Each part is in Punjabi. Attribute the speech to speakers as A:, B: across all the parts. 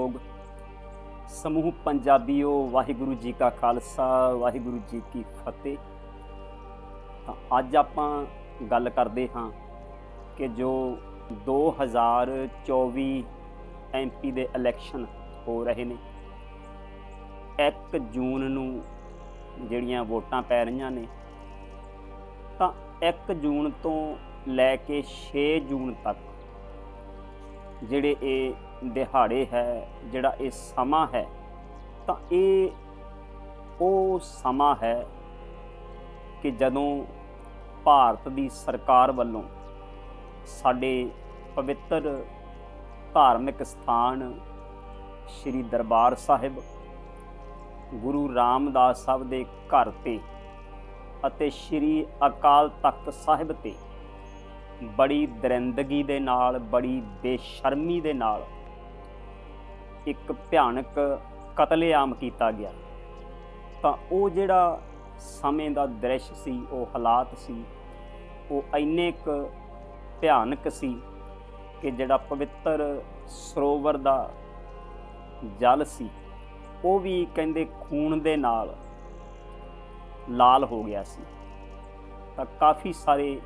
A: ਲੋਗ ਸਮੂਹ ਪੰਜਾਬੀਓ, ਵਾਹਿਗੁਰੂ ਜੀ ਕਾ ਖਾਲਸਾ, ਵਾਹਿਗੁਰੂ ਜੀ ਕੀ ਫਤਿਹ। ਤਾਂ ਅੱਜ ਆਪਾਂ ਗੱਲ ਕਰਦੇ ਹਾਂ ਕਿ ਜੋ 2024 ਐਮਪੀ ਦੇ ਇਲੈਕਸ਼ਨ ਹੋ ਰਹੇ ਨੇ 1 ਜੂਨ ਨੂੰ ਜਿਹੜੀਆਂ ਵੋਟਾਂ ਪੈ ਰਹੀਆਂ ਨੇ, ਤਾਂ 1 ਜੂਨ ਤੋਂ ਲੈ ਕੇ 6 ਜੂਨ ਤੱਕ ਜਿਹੜੇ ਇਹ ਦਿਹਾੜੇ ਹੈ, ਜਿਹੜਾ ਇਹ ਸਮਾਂ ਹੈ, ਤਾਂ ਇਹ ਉਹ ਸਮਾਂ ਹੈ ਕਿ ਜਦੋਂ ਭਾਰਤ ਦੀ ਸਰਕਾਰ ਵੱਲੋਂ ਸਾਡੇ ਪਵਿੱਤਰ ਧਾਰਮਿਕ ਸਥਾਨ ਸ੍ਰੀ ਦਰਬਾਰ ਸਾਹਿਬ, ਗੁਰੂ ਰਾਮਦਾਸ ਸਾਹਿਬ ਦੇ ਘਰ ਤੇ ਅਤੇ ਸ੍ਰੀ ਅਕਾਲ ਤਖਤ ਸਾਹਿਬ ਤੇ ਬੜੀ ਦਰਿੰਦਗੀ ਦੇ ਨਾਲ, ਬੜੀ ਬੇਸ਼ਰਮੀ ਦੇ ਨਾਲ ਇੱਕ ਭਿਆਨਕ ਕਤਲੇਆਮ ਕੀਤਾ ਗਿਆ। ਤਾਂ ਉਹ ਜਿਹੜਾ ਸਮੇਂ ਦਾ ਦ੍ਰਿਸ਼ ਸੀ, ਉਹ ਹਾਲਾਤ ਸੀ, ਉਹ ਇੰਨੇ ਕੁ ਭਿਆਨਕ ਸੀ ਕਿ ਜਿਹੜਾ ਪਵਿੱਤਰ ਸਰੋਵਰ ਦਾ ਜਲ ਸੀ, ਉਹ ਵੀ ਕਹਿੰਦੇ ਖੂਨ ਦੇ ਨਾਲ ਲਾਲ ਹੋ ਗਿਆ ਸੀ। ਤਾਂ ਕਾਫੀ ਸਾਰੇ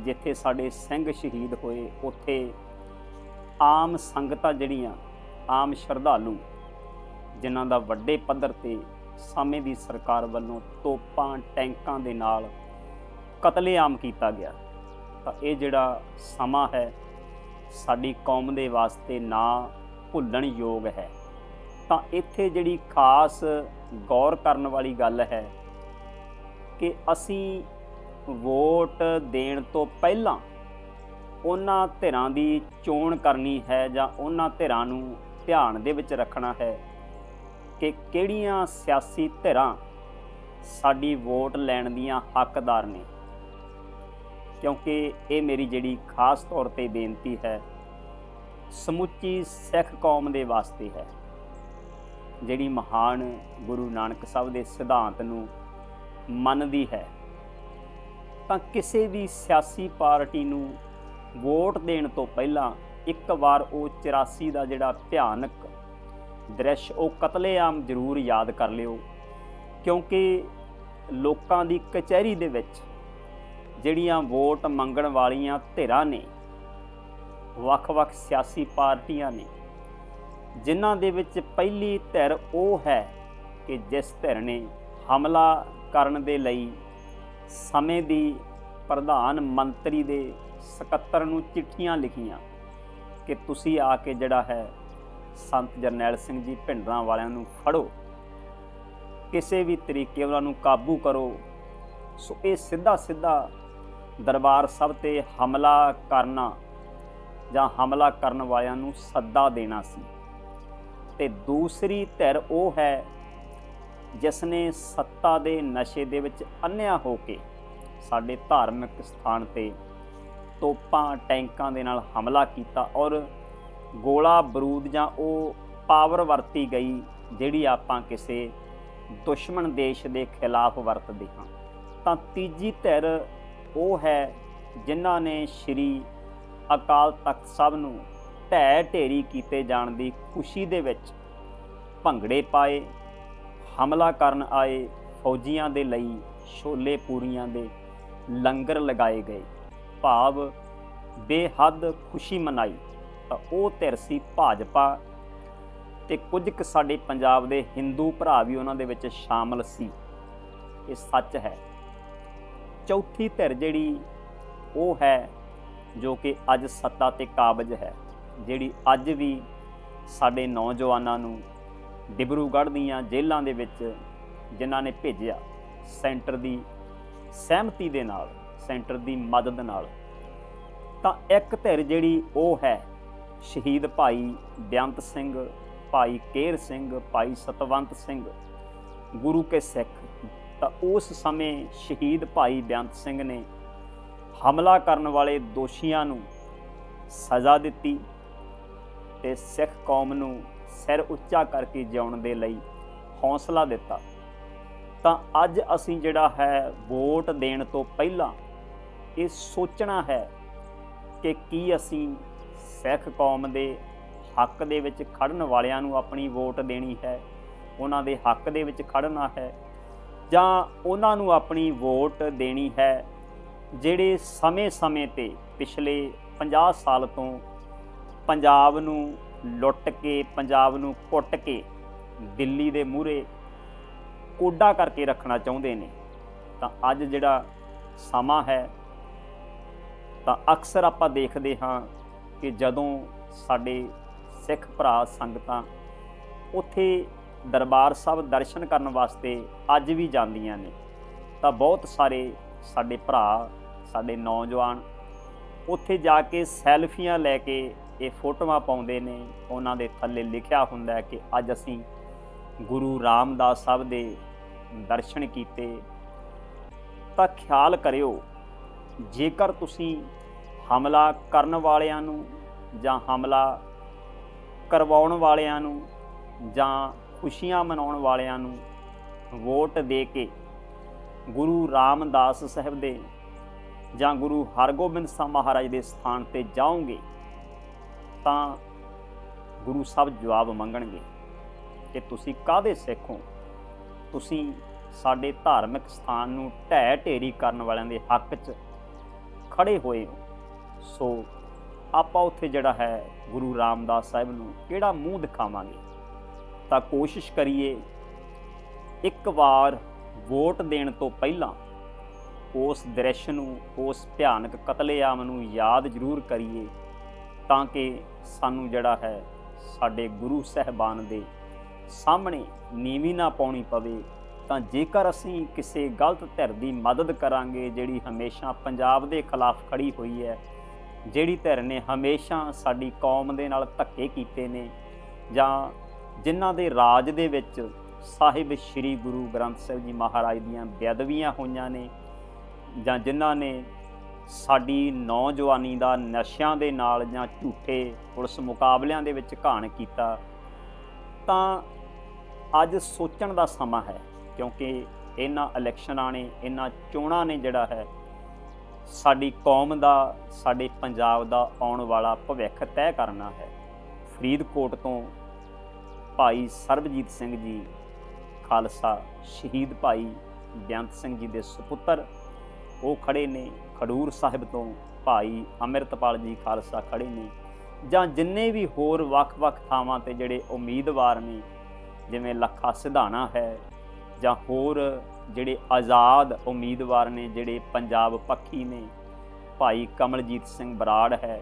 A: ਜਿੱਥੇ ਸਾਡੇ ਸਿੰਘ ਸ਼ਹੀਦ ਹੋਏ, ਉੱਥੇ ਆਮ ਸੰਗਤਾਂ ਜਿਹੜੀਆਂ ਆਮ ਸ਼ਰਧਾਲੂ, ਜਿਨ੍ਹਾਂ ਦਾ ਵੱਡੇ ਪੱਧਰ ਤੇ ਸਮੇਂ ਦੀ ਸਰਕਾਰ ਵੱਲੋਂ ਤੋਪਾਂ, ਟੈਂਕਾਂ ਦੇ ਨਾਲ ਕਤਲੇਆਮ ਕੀਤਾ ਗਿਆ। ਤਾਂ ਇਹ ਜਿਹੜਾ ਸਮਾਂ ਹੈ, ਸਾਡੀ ਕੌਮ ਦੇ ਵਾਸਤੇ ਨਾ ਭੁੱਲਣ ਯੋਗ ਹੈ। ਤਾਂ ਇੱਥੇ ਜਿਹੜੀ ਖਾਸ ਗੌਰ ਕਰਨ ਵਾਲੀ ਗੱਲ ਹੈ ਕਿ ਅਸੀਂ ਵੋਟ ਦੇਣ ਤੋਂ ਪਹਿਲਾਂ ਉਹਨਾਂ ਧਿਰਾਂ ਦੀ ਚੋਣ ਕਰਨੀ ਹੈ ਜਾਂ ਉਹਨਾਂ ਧਿਰਾਂ ਨੂੰ ਧਿਆਨ ਦੇ ਵਿੱਚ ਰੱਖਣਾ ਹੈ ਕਿ ਕਿਹੜੀਆਂ ਸਿਆਸੀ ਧਿਰਾਂ ਸਾਡੀ ਵੋਟ ਲੈਣ ਦੀਆਂ ਹੱਕਦਾਰ ਨੇ। ਕਿਉਂਕਿ ਇਹ ਮੇਰੀ ਜਿਹੜੀ ਖਾਸ ਤੌਰ ਤੇ ਬੇਨਤੀ ਹੈ, ਸਮੁੱਚੀ ਸਿੱਖ ਕੌਮ ਦੇ ਵਾਸਤੇ ਹੈ, ਜਿਹੜੀ ਮਹਾਨ ਗੁਰੂ ਨਾਨਕ ਸਾਹਿਬ ਦੇ ਸਿਧਾਂਤ ਨੂੰ ਮੰਨਦੀ ਹੈ। ਤਾਂ ਕਿਸੇ ਵੀ ਸਿਆਸੀ ਪਾਰਟੀ ਨੂੰ ਵੋਟ ਦੇਣ ਤੋਂ ਪਹਿਲਾਂ ਇੱਕ ਵਾਰ ਉਹ 84 ਦਾ ਜਿਹੜਾ ਭਿਆਨਕ ਦ੍ਰਿਸ਼, ਉਹ ਕਤਲੇਆਮ ਜ਼ਰੂਰ ਯਾਦ ਕਰ ਲਿਓ। ਕਿਉਂਕਿ ਲੋਕਾਂ ਦੀ ਕਚਹਿਰੀ ਦੇ ਵਿੱਚ ਜਿਹੜੀਆਂ ਵੋਟ ਮੰਗਣ ਵਾਲੀਆਂ ਧਿਰਾਂ ਨੇ, ਵੱਖ-ਵੱਖ ਸਿਆਸੀ ਪਾਰਟੀਆਂ ਨੇ, ਜਿਨ੍ਹਾਂ ਦੇ ਵਿੱਚ ਪਹਿਲੀ ਧਿਰ ਉਹ ਹੈ ਕਿ ਜਿਸ ਧਿਰ ਨੇ ਹਮਲਾ ਕਰਨ ਦੇ ਲਈ ਸਮੇਂ ਦੀ ਪ੍ਰਧਾਨ ਮੰਤਰੀ ਦੇ ਸਕੱਤਰ ਨੂੰ ਚਿੱਠੀਆਂ ਲਿਖੀਆਂ। ਕਿ ਤੁਸੀਂ ਆ ਕੇ ਜਿਹੜਾ ਹੈ ਸੰਤ ਜਰਨੈਲ ਸਿੰਘ ਜੀ ਭਿੰਡਰਾਂ ਵਾਲਿਆਂ ਨੂੰ ਫੜੋ। ਕਿਸੇ ਵੀ ਤਰੀਕੇ ਉਹਨਾਂ ਨੂੰ ਕਾਬੂ ਕਰੋ। ਸੋ ਇਹ ਸਿੱਧਾ ਸਿੱਧਾ ਦਰਬਾਰ ਸਾਹਿਬ ਤੇ ਹਮਲਾ ਕਰਨਾ ਜਾਂ ਹਮਲਾ ਕਰਨ ਵਾਲਿਆਂ ਨੂੰ ਸੱਦਾ ਦੇਣਾ ਸੀ। ਤੇ ਦੂਸਰੀ ਧਿਰ ਉਹ ਹੈ ਜਿਸ ਨੇ ਸੱਤਾ ਦੇ ਨਸ਼ੇ ਦੇ ਵਿੱਚ ਅੰਨਿਆ ਹੋ ਕੇ ਸਾਡੇ ਧਾਰਮਿਕ ਸਥਾਨ ਤੇ ਤੋਪਾਂ ਟੈਂਕਾਂ ਦੇ ਨਾਲ ਹਮਲਾ ਕੀਤਾ ਔਰ ਗੋਲਾ ਬਰੂਦ ਜਾਂ ਉਹ ਪਾਵਰ ਵਰਤੀ ਗਈ ਜਿਹੜੀ ਆਪਾਂ ਕਿਸੇ ਦੁਸ਼ਮਣ ਦੇਸ਼ ਦੇ ਖਿਲਾਫ ਵਰਤਦੇ ਹਾਂ। ਤਾਂ ਤੀਜੀ ਧਿਰ ਉਹ ਹੈ ਜਿਨ੍ਹਾਂ ਨੇ ਸ਼੍ਰੀ ਅਕਾਲ ਤਖਤ ਸਾਹਿਬ ਨੂੰ ਢਹਿ ਢੇਰੀ ਕੀਤੇ ਜਾਣ ਦੀ ਖੁਸ਼ੀ ਦੇ ਵਿੱਚ ਭੰਗੜੇ ਪਾਏ, ਹਮਲਾ ਕਰਨ ਆਏ, ਫੌਜੀਆਂ ਦੇ ਲਈ ਛੋਲੇ ਪੂਰੀਆਂ ਦੇ ਲੰਗਰ ਲਗਾਏ ਗਏ। ਭਾਵ ਬੇਹੱਦ ਖੁਸ਼ੀ ਮਨਾਈ, ਤਾਂ ਉਹ ਧਿਰ ਸੀ ਭਾਜਪਾ ਤੇ ਕੁਝ ਕੁ ਸਾਡੇ ਪੰਜਾਬ ਦੇ ਹਿੰਦੂ ਭਰਾ ਵੀ ਉਹਨਾਂ ਦੇ ਵਿੱਚ ਸ਼ਾਮਲ ਸੀ। ਇਹ ਸੱਚ ਹੈ। ਚੌਥੀ ਧਿਰ ਜਿਹੜੀ ਉਹ ਹੈ ਜੋ ਕਿ ਅੱਜ ਸੱਤਾ ਤੇ ਕਾਬਜ ਹੈ, ਜਿਹੜੀ ਅੱਜ ਵੀ ਸਾਡੇ ਨੌਜਵਾਨਾਂ ਨੂੰ ਡਿਬਰੂਗੜ੍ਹ ਦੀਆਂ ਜੇਲ੍ਹਾਂ ਦੇ ਵਿੱਚ ਜਿਨ੍ਹਾਂ ਨੇ ਭੇਜਿਆ ਸੈਂਟਰ ਦੀ ਸਹਿਮਤੀ ਦੇ ਨਾਲ ਸੈਂਟਰ ਦੀ ਮਦਦ ਨਾਲ। ਤਾਂ ਇੱਕ ਧਿਰ ਜਿਹੜੀ ਉਹ ਹੈ, ਸ਼ਹੀਦ ਭਾਈ ਬੇਅੰਤ ਸਿੰਘ, ਭਾਈ ਕੇਰ ਸਿੰਘ, ਭਾਈ ਸਤਵੰਤ ਸਿੰਘ, ਗੁਰੂ ਕੇ ਸਿੱਖ। ਤਾਂ ਉਸ ਸਮੇਂ ਸ਼ਹੀਦ ਭਾਈ ਬੇਅੰਤ ਸਿੰਘ ਨੇ ਹਮਲਾ ਕਰਨ ਵਾਲੇ ਦੋਸ਼ੀਆਂ ਨੂੰ ਸਜ਼ਾ ਦਿੱਤੀ ਤੇ ਸਿੱਖ ਕੌਮ ਨੂੰ ਸਿਰ ਉੱਚਾ ਕਰਕੇ ਜਿਉਣ ਦੇ ਲਈ ਹੌਸਲਾ ਦਿੱਤਾ। ਤਾਂ ਅੱਜ ਅਸੀਂ ਜਿਹੜਾ ਹੈ ਵੋਟ ਦੇਣ ਤੋਂ ਪਹਿਲਾਂ ਇਹ ਸੋਚਣਾ ਹੈ ਕਿ ਕੀ ਅਸੀਂ ਸਿੱਖ ਕੌਮ ਦੇ ਹੱਕ ਦੇ ਵਿੱਚ ਖੜਨ ਵਾਲਿਆਂ ਨੂੰ ਆਪਣੀ ਵੋਟ ਦੇਣੀ ਹੈ, ਉਹਨਾਂ ਦੇ ਹੱਕ ਦੇ ਵਿੱਚ ਖੜਨਾ ਹੈ, ਜਾਂ ਉਹਨਾਂ ਨੂੰ ਆਪਣੀ ਵੋਟ ਦੇਣੀ ਹੈ, ਜਿਹੜੇ ਸਮੇਂ-ਸਮੇਂ ਤੇ ਪਿਛਲੇ 50 ਸਾਲ ਤੋਂ ਪੰਜਾਬ ਨੂੰ ਲੁੱਟ ਕੇ, ਪੰਜਾਬ ਨੂੰ ਕੁੱਟ ਕੇ ਦਿੱਲੀ ਦੇ ਮੂਹਰੇ ਕੋਡਾ ਕਰਕੇ ਰੱਖਣਾ ਚਾਹੁੰਦੇ ਨੇ, ਤਾਂ ਅੱਜ ਜਿਹੜਾ ਸਮਾਂ ਹੈ ਤਾਂ ਅਕਸਰ ਆਪਾਂ ਦੇਖਦੇ ਹਾਂ ਕਿ ਜਦੋਂ ਸਾਡੇ ਸਿੱਖ ਭਰਾ ਸੰਗਤਾਂ ਉੱਥੇ ਦਰਬਾਰ ਸਾਹਿਬ ਦਰਸ਼ਨ ਕਰਨ ਵਾਸਤੇ ਅੱਜ ਵੀ ਜਾਂਦੀਆਂ ਨੇ, ਤਾਂ ਬਹੁਤ ਸਾਰੇ ਸਾਡੇ ਭਰਾ, ਸਾਡੇ ਨੌਜਵਾਨ ਉੱਥੇ ਜਾ ਕੇ ਸੈਲਫੀਆਂ ਲੈ ਕੇ ਇਹ ਫੋਟੋਆਂ ਪਾਉਂਦੇ ਨੇ, ਉਹਨਾਂ ਦੇ ਥੱਲੇ ਲਿਖਿਆ ਹੁੰਦਾ ਹੈ ਕਿ ਅੱਜ ਅਸੀਂ ਗੁਰੂ ਰਾਮਦਾਸ ਸਾਹਿਬ ਦੇ ਦਰਸ਼ਨ ਕੀਤੇ। ਤਾਂ ਖਿਆਲ ਕਰਿਓ ਜੇਕਰ ਤੁਸੀਂ ਹਮਲਾ ਕਰਨ ਵਾਲਿਆਂ ਨੂੰ ਜਾਂ ਹਮਲਾ ਕਰਵਾਉਣ ਵਾਲਿਆਂ ਨੂੰ ਜਾਂ ਖੁਸ਼ੀਆਂ ਮਨਾਉਣ ਵਾਲਿਆਂ ਨੂੰ ਵੋਟ ਦੇ ਕੇ ਗੁਰੂ ਰਾਮਦਾਸ ਸਾਹਿਬ ਦੇ ਜਾਂ ਗੁਰੂ ਹਰਗੋਬਿੰਦ ਸਾਹਿਬ ਮਹਾਰਾਜ ਦੇ ਸਥਾਨ ਤੇ ਜਾਓਗੇ, ਤਾਂ ਗੁਰੂ ਸਾਹਿਬ ਜਵਾਬ ਮੰਗਣਗੇ ਕਿ ਤੁਸੀਂ ਕਾਹਦੇ ਸਿੱਖ ਹੋ? ਤੁਸੀਂ ਸਾਡੇ ਧਾਰਮਿਕ ਸਥਾਨ ਨੂੰ ਢਹਿ ਢੇਰੀ ਕਰਨ ਵਾਲਿਆਂ ਦੇ ਹੱਕ 'ਚ ਖੜੇ ਹੋਏ ਹੋ। ਸੋ ਆਪਾਂ ਉੱਥੇ ਜਿਹੜਾ ਹੈ ਗੁਰੂ ਰਾਮਦਾਸ ਸਾਹਿਬ ਨੂੰ ਕਿਹੜਾ ਮੂੰਹ ਦਿਖਾਵਾਂਗੇ? ਤਾਂ ਕੋਸ਼ਿਸ਼ ਕਰੀਏ ਇੱਕ ਵਾਰ ਵੋਟ ਦੇਣ ਤੋਂ ਪਹਿਲਾਂ ਉਸ ਦ੍ਰਿਸ਼ ਨੂੰ, ਉਸ ਭਿਆਨਕ ਕਤਲੇਆਮ ਨੂੰ ਯਾਦ ਜ਼ਰੂਰ ਕਰੀਏ ਤਾਂ ਕਿ ਸਾਨੂੰ ਜਿਹੜਾ ਹੈ ਸਾਡੇ ਗੁਰੂ ਸਹਿਬਾਨ ਦੇ ਸਾਹਮਣੇ ਨੀਵੀਂ ਨਾ ਪਾਉਣੀ ਪਵੇ ਤਾਂ ਜੇਕਰ ਅਸੀਂ ਕਿਸੇ ਗਲਤ ਧਿਰ ਦੀ ਮਦਦ ਕਰਾਂਗੇ, ਜਿਹੜੀ ਹਮੇਸ਼ਾ ਪੰਜਾਬ ਦੇ ਖਿਲਾਫ ਖੜੀ ਹੋਈ ਹੈ, ਜਿਹੜੀ ਧਿਰ ਨੇ ਹਮੇਸ਼ਾ ਸਾਡੀ ਕੌਮ ਦੇ ਨਾਲ ਧੱਕੇ ਕੀਤੇ ਨੇ, ਜਾਂ ਜਿਨ੍ਹਾਂ ਦੇ ਰਾਜ ਦੇ ਵਿੱਚ ਸਾਹਿਬ ਸ੍ਰੀ ਗੁਰੂ ਗ੍ਰੰਥ ਸਾਹਿਬ ਜੀ ਮਹਾਰਾਜ ਦੀਆਂ ਬੇਅਦਬੀਆਂ ਹੋਈਆਂ ਨੇ, ਜਾਂ ਜਿਨ੍ਹਾਂ ਨੇ ਸਾਡੀ ਨੌਜਵਾਨੀ ਦਾ ਨਸ਼ਿਆਂ ਦੇ ਨਾਲ ਜਾਂ ਝੂਠੇ ਪੁਲਿਸ ਮੁਕਾਬਲਿਆਂ ਦੇ ਵਿੱਚ ਘਾਣ ਕੀਤਾ, ਤਾਂ ਅੱਜ ਸੋਚਣ ਦਾ ਸਮਾਂ ਹੈ ਕਿਉਂਕਿ ਇਹਨਾਂ ਇਲੈਕਸ਼ਨਾਂ ਨੇ, ਇਹਨਾਂ ਚੋਣਾਂ ਨੇ ਜਿਹੜਾ ਹੈ, ਸਾਡੀ ਕੌਮ ਦਾ, ਸਾਡੇ ਪੰਜਾਬ ਦਾ ਆਉਣ ਵਾਲਾ ਭਵਿੱਖ ਤੈਅ ਕਰਨਾ ਹੈ। ਫਰੀਦਕੋਟ ਤੋਂ ਭਾਈ ਸਰਬਜੀਤ ਸਿੰਘ ਜੀ ਖਾਲਸਾ, ਸ਼ਹੀਦ ਭਾਈ ਬੇਅੰਤ ਸਿੰਘ ਜੀ ਦੇ ਸੁਪੁੱਤਰ, ਉਹ ਖੜੇ ਨੇ, ਖਡੂਰ ਸਾਹਿਬ ਤੋਂ ਭਾਈ ਅੰਮ੍ਰਿਤਪਾਲ ਜੀ ਖਾਲਸਾ ਖੜੇ ਨੇ, ਜਾਂ ਜਿੰਨੇ ਵੀ ਹੋਰ ਵੱਖ-ਵੱਖ ਥਾਵਾਂ ਤੇ ਜਿਹੜੇ ਉਮੀਦਵਾਰ ਨੇ, ਜਿਵੇਂ ਲੱਖਾ ਸਿਧਾਣਾ ਹੈ ਜਾਂ ਹੋਰ ਜਿਹੜੇ ਆਜ਼ਾਦ ਉਮੀਦਵਾਰ ਨੇ, ਜਿਹੜੇ ਪੰਜਾਬ ਪੱਖੀ ਨੇ, ਭਾਈ ਕਮਲਜੀਤ ਸਿੰਘ ਬਰਾੜ ਹੈ।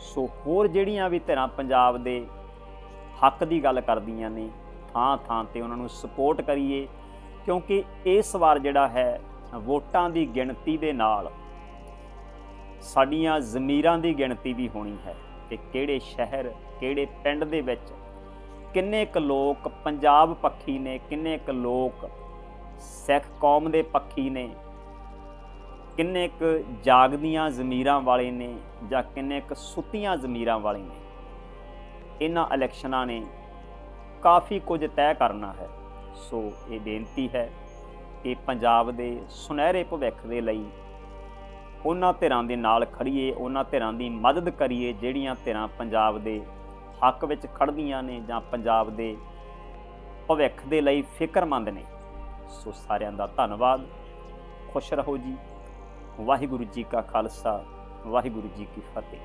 A: ਸੋ ਹੋਰ ਜਿਹੜੀਆਂ ਵੀ ਧਿਰਾਂ ਪੰਜਾਬ ਦੇ ਹੱਕ ਦੀ ਗੱਲ ਕਰਦੀਆਂ ਨੇ ਥਾਂ ਥਾਂ ਤੇ ਉਹਨਾਂ ਨੂੰ ਸਪੋਰਟ ਕਰੀਏ, ਕਿਉਂਕਿ ਇਸ ਵਾਰ ਜਿਹੜਾ ਹੈ, ਵੋਟਾਂ ਦੀ ਗਿਣਤੀ ਦੇ ਨਾਲ ਸਾਡੀਆਂ ਜ਼ਮੀਰਾਂ ਦੀ ਗਿਣਤੀ ਵੀ ਹੋਣੀ ਹੈ ਕਿ ਕਿਹੜੇ ਸ਼ਹਿਰ, ਕਿਹੜੇ ਪਿੰਡ ਦੇ ਵਿੱਚ ਕਿੰਨੇ ਕੁ ਲੋਕ ਪੰਜਾਬ ਪੱਖੀ ਨੇ ਕਿੰਨੇ ਕੁ ਲੋਕ ਸਿੱਖ ਕੌਮ ਦੇ ਪੱਖੀ ਨੇ ਕਿੰਨੇ ਕੁ ਜਾਗਦੀਆਂ ਜ਼ਮੀਰਾਂ ਵਾਲੇ ਨੇ ਜਾਂ ਕਿੰਨੇ ਕੁ ਸੁੱਤੀਆਂ ਜ਼ਮੀਰਾਂ ਵਾਲੇ ਨੇ, ਇਹਨਾਂ ਇਲੈਕਸ਼ਨਾਂ ਨੇ ਕਾਫੀ ਕੁਝ ਤੈਅ ਕਰਨਾ ਹੈ। ਸੋ ਇਹ ਬੇਨਤੀ ਹੈ ਕਿ ਪੰਜਾਬ ਦੇ ਸੁਨਹਿਰੇ ਭਵਿੱਖ ਦੇ ਲਈ ਉਹਨਾਂ ਧਿਰਾਂ ਦੇ ਨਾਲ ਖੜੀਏ ਉਹਨਾਂ ਧਿਰਾਂ ਦੀ ਮਦਦ ਕਰੀਏ, ਜਿਹੜੀਆਂ ਧਿਰਾਂ ਪੰਜਾਬ ਦੇ ਹੱਕ ਵਿੱਚ ਖੜਦੀਆਂ ਨੇ ਜਾਂ ਪੰਜਾਬ ਦੇ ਭਵਿੱਖ ਦੇ ਲਈ ਫਿਕਰਮੰਦ ਨੇ। ਸੋ ਸਾਰਿਆਂ ਦਾ ਧੰਨਵਾਦ। ਖੁਸ਼ ਰਹੋ ਜੀ। ਵਾਹਿਗੁਰੂ ਜੀ ਕਾ ਖਾਲਸਾ, ਵਾਹਿਗੁਰੂ ਜੀ ਕੀ ਫਤਿਹ।